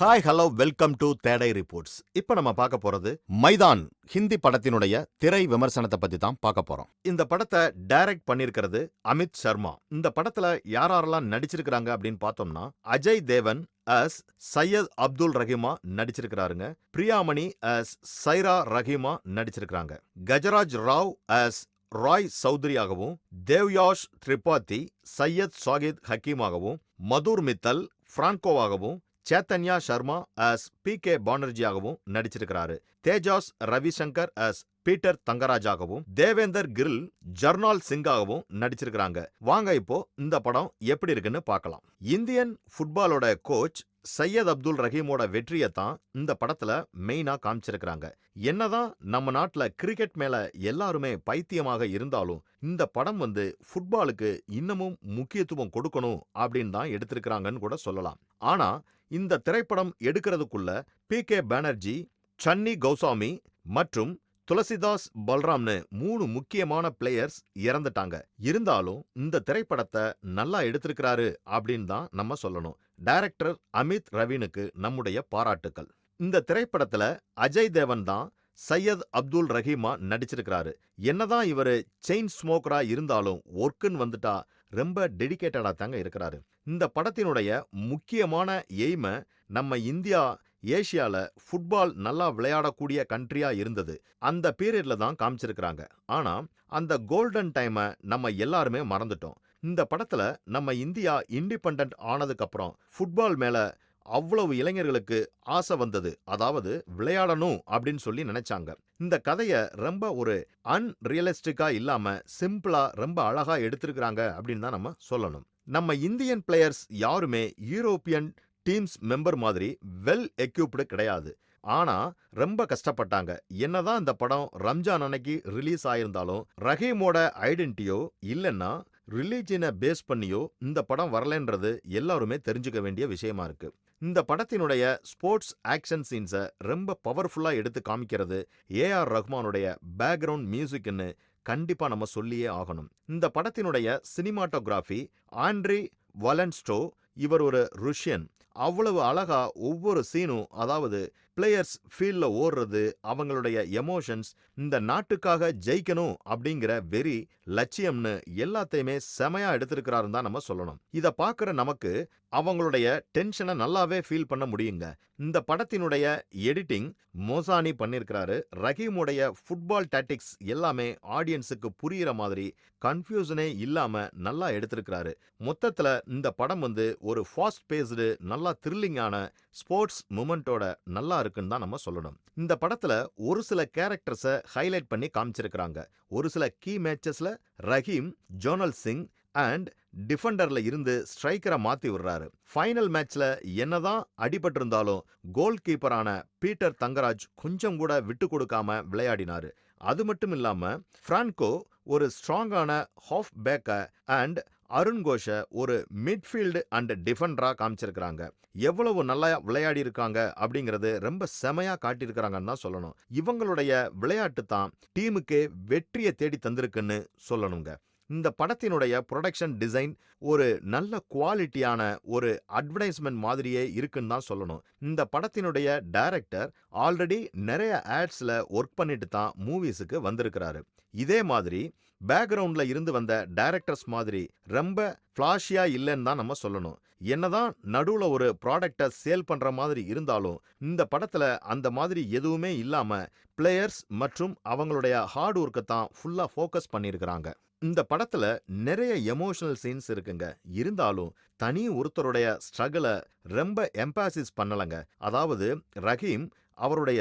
Hi hello welcome to தேடை reports இப்போ நம்ம பார்க்க போறது மைதான் ஹிந்தி படத்தினுடைய திரை விமர்சனத்தை பத்தி தான் பார்க்க போறோம். இந்த படத்தை டைரக்ட் பண்ணியிருக்கிறது அமித் சர்மா. இந்த படத்துல யாரெல்லாம் நடிச்சிருக்கிறாங்க அப்படின்னு பார்த்தோம்னா அஜய் தேவன் அஸ் சையத் அப்துல் ரஹீமா நடிச்சிருக்கிறாருங்க. பிரியாமணி அஸ் சைரா ரஹீமா நடிச்சிருக்கிறாங்க. கஜராஜ் ராவ் அஸ் ராய் சௌத்ரியாகவும் தேவ்யாஷ் திரிபாதி சையத் சாகித் ஹக்கீமாகவும் Madhur Mittal பிரான்கோவாகவும் Chaitanya Sharma as P K பானர்ஜியாகவும் நடிச்சிருக்கிறாரு. தேஜாஸ் ரவிசங்கர் அஸ் பீட்டர் தங்கராஜாகவும் தேவேந்தர் கிரில் ஜர்னால் சிங்காகவும் நடிச்சிருக்கிறாங்க. வாங்க இப்போ இந்த படம் எப்படி இருக்குன்னு பார்க்கலாம். இந்தியன் ஃபுட்பாலோட கோச் சையத் அப்துல் ரஹீமோட வெற்றியை தான் இந்த படத்துல மெயினா காமிச்சிருக்கிறாங்க. என்னதான் நம்ம நாட்டுல கிரிக்கெட் மேல எல்லாருமே பைத்தியமாக இருந்தாலும் இந்த படம் வந்து ஃபுட்பாலுக்கு இன்னமும் முக்கியத்துவம் கொடுக்கணும் அப்படின்னு தான் எடுத்திருக்கிறாங்கன்னு கூட சொல்லலாம். ஆனா இந்த திரைப்படம் எடுக்கிறதுக்குள்ள பி கே பானர்ஜி சன்னி கௌசாமி மற்றும் துளசிதாஸ் பல்ராம்னு மூணு முக்கியமான பிளேயர்ஸ் இறந்துட்டாங்க. இருந்தாலும் இந்த திரைப்படத்தை நல்லா எடுத்திருக்கிறாரு அப்படின்னு தான் நம்ம சொல்லணும். டைரக்டர் அமித் ரவீனுக்கு நம்முடைய பாராட்டுக்கள். இந்த திரைப்படத்துல அஜய் தேவன் தான் சையத் அப்துல் ரஹீமா நடிச்சிருக்கிறாரு. என்னதான் இவரு செயின் ஸ்மோக்கரா இருந்தாலும் ஒர்க்குன்னு வந்துட்டா ரொம்ப டெடிகேட்டடா தாங்க இருக்கிறாரு. இந்த படத்தினுடைய முக்கியமான எய்மை நம்ம இந்தியா ஏஷியால ஃபுட்பால் நல்லா விளையாடக்கூடிய கண்ட்ரியா இருந்தது. அந்த பீரியட்ல தான் காமிச்சிருக்கிறாங்க. ஆனா அந்த கோல்டன் டைமை நம்ம எல்லாருமே மறந்துட்டோம். இந்த படத்துல நம்ம இந்தியா இண்டிபெண்ட் ஆனதுக்கப்புறம் ஃபுட்பால் மேல அவ்வளவு இளைஞர்களுக்கு ஆசை வந்தது. அதாவது விளையாடணும் அப்படின்னு சொல்லி நினைச்சாங்க. இந்த கதையை ரொம்ப ஒரு அன்ரியலிஸ்டிக்கா இல்லாம சிம்பிளா ரொம்ப அழகா எடுத்திருக்கிறாங்க அப்படின்னு தான் நம்ம சொல்லணும். நம்ம இந்தியன் பிளேயர்ஸ் யாருமே யூரோப்பியன் டீம்ஸ் மெம்பர் மாதிரி வெல் எக்யூப்டு கிடையாது. ஆனா ரொம்ப கஷ்டப்பட்டாங்க. என்னதான் இந்த படம் ரம்ஜான் அன்னைக்கு ரிலீஸ் ஆயிருந்தாலும் ரஹீமோட ஐடென்டிட்டியோ இல்லைன்னா ரிலீஜனை பேஸ் பண்ணியோ இந்த படம் வரலன்றது எல்லாருமே தெரிஞ்சுக்க வேண்டிய விஷயமா இருக்கு. இந்த படத்தினுடைய ஸ்போர்ட்ஸ் ஆக்ஷன் சீன்ஸை ரொம்ப பவர்ஃபுல்லா எடுத்து காமிக்கிறது ஏஆர் ரஹ்மானுடைய பேக்ரவுண்ட் மியூசிக்னு கண்டிப்பா நம்ம சொல்லியே ஆகணும். இந்த படத்தினுடைய சினிமாட்டோகிராஃபி ஆண்ட்ரி வலன்ஸ்டோ இவர் ஒரு ருஷ்யன். அவ்வளவு அழகா ஒவ்வொரு சீனும் அதாவது பிளேயர்ஸ் ஃபீல்ட்ல ஓடுறது அவங்களுடைய எமோஷன்ஸ் இந்த நாட்டுக்காக ஜெயிக்கணும் அப்படிங்கிற வெறி லட்சியம்னு எல்லாத்தையுமே செமையா எடுத்திருக்கிறாருன்னு தான் நம்ம சொல்லணும். இத பாக்குற நமக்கு அவங்களுடைய டென்ஷனை நல்லாவே ஃபீல் பண்ண முடியுங்க. இந்த படத்தினுடைய எடிட்டிங் மோசானி பண்ணியிருக்கிறாரு ரஹீமுடைய ஃபுட்பால் டாட்டிக்ஸ் எல்லாமே ஆடியன்ஸுக்கு புரியிற மாதிரி கன்ஃபியூஷனே இல்லாம நல்லா எடுத்திருக்கிறாரு. மொத்தத்துல இந்த படம் வந்து ஒரு ஃபாஸ்ட் பேஸ்டு நல்லா த்ரில்லிங்கான ஸ்போர்ட்ஸ் மூமெண்ட்டோட நல்லா இருக்குன்னு தான் நம்ம சொல்லணும். இந்த படத்துல ஒரு சில கேரக்டர்ஸை ஹைலைட் பண்ணி காமிச்சிருக்கிறாங்க. ஒரு சில கீ மேட்சஸ்ல ரஹீம் ஜோனல் சிங் அண்ட் டிஃபெண்டர்ல இருந்து ஸ்ட்ரைக்கரை மாத்தி விடுறாரு. ஃபைனல் மேட்ச்ல என்னதான் அடிபட்டிருந்தாலும் கோல் கீப்பரான பீட்டர் தங்கராஜ் கொஞ்சம் கூட விட்டு கொடுக்காம விளையாடினாரு. அது மட்டும் இல்லாம பிரான்கோ ஒரு ஸ்ட்ராங்கான ஹாஃப் பேக்க அண்ட் அருண் கோஷ ஒரு மிட்ஃபீல்டு அண்ட் டிஃபெண்டரா காமிச்சிருக்கிறாங்க. எவ்வளவு நல்லா விளையாடி இருக்காங்க அப்படிங்கறது ரொம்ப செமையா காட்டியிருக்கிறாங்கன்னு தான் சொல்லணும். இவங்களுடைய விளையாட்டு தான் டீமுக்கே வெற்றியை தேடி தந்திருக்குன்னு சொல்லணுங்க. இந்த படத்தினுடைய ப்ரொடக்ஷன் டிசைன் ஒரு நல்ல குவாலிட்டியான ஒரு அட்வர்டைஸ்மெண்ட் மாதிரியே இருக்குன்னு தான் சொல்லணும். இந்த படத்தினுடைய டைரக்டர் ஆல்ரெடி நிறைய ஆட்ஸ்ல ஒர்க் பண்ணிட்டு தான் மூவிஸுக்கு வந்திருக்கிறாரு. இதே மாதிரி பேக்ரவுண்ட்ல இருந்து வந்த டைரக்டர்ஸ் மாதிரி ரொம்ப ஃப்ளாஷியா இல்லைன்னு தான் நம்ம சொல்லணும். என்னதான் நடுவுல ஒரு ப்ராடக்டை சேல் பண்ற மாதிரி இருந்தாலும் இந்த படத்துல அந்த மாதிரி எதுவுமே இல்லாம பிளேயர்ஸ் மற்றும் அவங்களுடைய ஹார்ட் ஒர்க்கை தான் ஃபுல்லா ஃபோக்கஸ் பண்ணியிருக்கிறாங்க இந்த படத்துல நிறைய எமோஷனல் சீன்ஸ் இருக்குங்க. இருந்தாலும் தனி ஒருத்தருடைய ஸ்ட்ரகிளை ரொம்ப எம்பாசிஸ் பண்ணலங்க. அதாவது ரஹீம் அவருடைய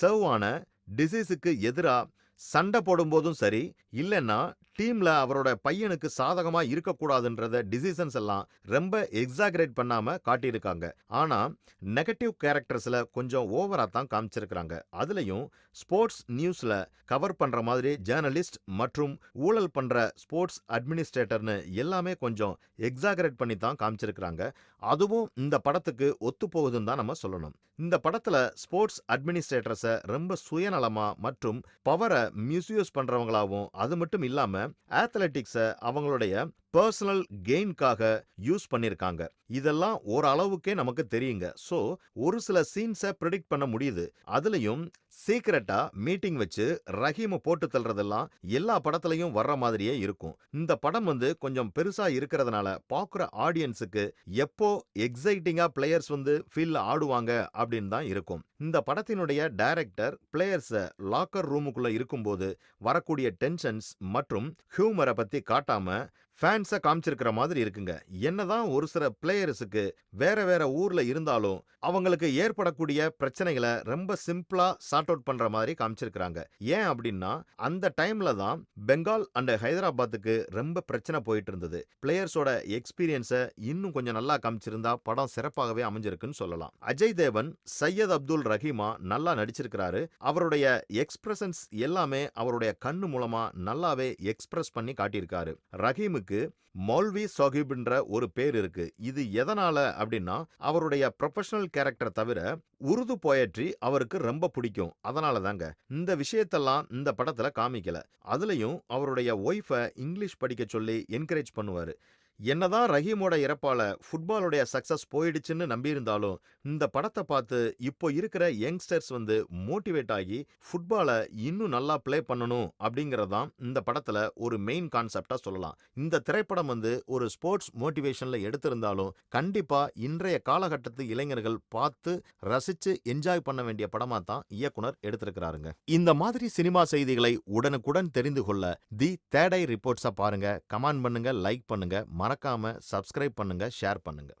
சர்வான டிசீஸுக்கு எதிராக சண்டை போடும்போதும் சரி இல்லைன்னா டீம்ல அவரோட பையனுக்கு சாதகமா இருக்கக்கூடாதுன்றத டிசிஷன்ஸ் எல்லாம் ரொம்ப எக்ஸாகரேட் பண்ணாம காட்டியிருக்காங்க. ஆனா நெகட்டிவ் கேரக்டர்ஸ்ல கொஞ்சம் ஓவரா தான் காமிச்சிருக்கிறாங்க. அதுலயும் ஸ்போர்ட்ஸ் நியூஸ்ல கவர் பண்ற மாதிரி ஜேர்னலிஸ்ட் மற்றும் ஊழல் பண்ற ஸ்போர்ட்ஸ் அட்மினிஸ்ட்ரேட்டர்னு எல்லாமே கொஞ்சம் எக்ஸாகரேட் பண்ணி தான் காமிச்சிருக்கிறாங்க. அதுவும் இந்த படத்துக்கு ஒத்து போகுதுன்னு தான் நம்ம சொல்லணும். இந்த படத்துல ஸ்போர்ட்ஸ் அட்மினிஸ்ட்ரேட்டர்ஸை ரொம்ப சுயநலமா மற்றும் பவரை மிஸ்யூஸ் பண்றவங்களாவும் அது மட்டும் இல்லாம அத்லெட்டிக்ஸை அவங்களுடைய பர்சனல் கெயின்காக யூஸ் பண்ணிருக்காங்க. இதெல்லாம் ஓரளவுக்கே நமக்கு தெரியுங்க. சோ ஒரு சில சீன்ஸை ப்ரிடிக்ட் பண்ண முடியுது. அதுலயும் சீக்கிரட்டா மீட்டிங் வச்சு ரஹீமை போட்டு தள்ளுறதெல்லாம் எல்லா படத்துலயும் வர்ற மாதிரியே இருக்கும். இந்த படம் வந்து கொஞ்சம் பெருசா இருக்கிறதுனால பாக்குற ஆடியன்ஸுக்கு எப்போ எக்ஸைட்டிங்கா பிளேயர்ஸ் வந்து ஃபீல்ல ஆடுவாங்க அப்படின்னு தான் இருக்கும். இந்த படத்தினுடைய டைரக்டர் பிளேயர்ஸை லாக்கர் ரூமுக்குள்ள இருக்கும்போது வரக்கூடிய டென்ஷன்ஸ் மற்றும் ஹியூமரை பத்தி காட்டாம ஃபேன்ஸை காமிச்சிருக்கிற மாதிரி இருக்குங்க. என்னதான் ஒரு சில பிளேயர்ஸுக்கு வேற வேற ஊர்ல இருந்தாலும் அவங்களுக்கு ஏற்படக்கூடிய பிரச்சனைகளை ரொம்ப சிம்பிளா சார்ட் அவுட் பண்ற மாதிரி காமிச்சிருக்கிறாங்க. ஏன் அப்படின்னா அந்த டைம்ல தான் பெங்கால் அண்ட் ஹைதராபாத்துக்கு ரொம்ப பிரச்சனை போயிட்டு இருந்தது. பிளேயர்ஸோட எக்ஸ்பீரியன்ஸை இன்னும் கொஞ்சம் நல்லா காமிச்சிருந்தா படம் சிறப்பாகவே அமைஞ்சிருக்குன்னு சொல்லலாம். அஜய் தேவன் சையத் அப்துல் ரஹீமா நல்லா நடிச்சிருக்கிறாரு. அவருடைய எக்ஸ்பிரஷன்ஸ் எல்லாமே அவருடைய கண்ணு மூலமா நல்லாவே எக்ஸ்பிரஸ் பண்ணி காட்டியிருக்காரு. அவருக்கு மௌல்வி சாஹிப்ன்ற ஒரு பேர் இருக்கு. இது எதனால அப்படின்னா அவருடைய ப்ரொஃபஷனல் கேரக்டர் தவிர உருது போயட்ரி அவருக்கு ரொம்ப பிடிக்கும். அதனால தாங்க. இந்த விஷயத்தெல்லாம் இந்த படத்துல காமிக்கல. அதுலயும் அவருடைய ஒய்ஃபை இங்கிலீஷ் படிக்க சொல்லி என்கரேஜ் பண்ணுவாரு. என்னதான் ரஹீமோட இறப்பால ஃபுட்பாலுடைய சக்சஸ் போயிடுச்சுன்னு நம்பியிருந்தாலும் இந்த படத்தை பார்த்து இப்போ இருக்கிற யங்ஸ்டர்ஸ் வந்து மோட்டிவேட் ஆகி ஃபுட்பாலை இன்னும் நல்லா ப்ளே பண்ணணும் அப்படிங்கறதான் இந்த படத்துல ஒரு மெயின் கான்செப்டா சொல்லலாம். இந்த திரைப்படம் வந்து ஒரு ஸ்போர்ட்ஸ் மோட்டிவேஷன்ல எடுத்திருந்தாலும் கண்டிப்பா இன்றைய காலகட்டத்து இளைஞர்கள் பார்த்து ரசிச்சு என்ஜாய் பண்ண வேண்டிய படமா தான் இயக்குனர் எடுத்திருக்கிறாருங்க. இந்த மாதிரி சினிமா செய்திகளை உடனுக்குடன் தெரிந்து கொள்ள தி தேடை ரிப்போர்ட்ஸை பாருங்க. கமெண்ட் பண்ணுங்க லைக் பண்ணுங்க. மறக்காம சப்ஸ்கிரைப் பண்ணுங்க ஷேர் பண்ணுங்க.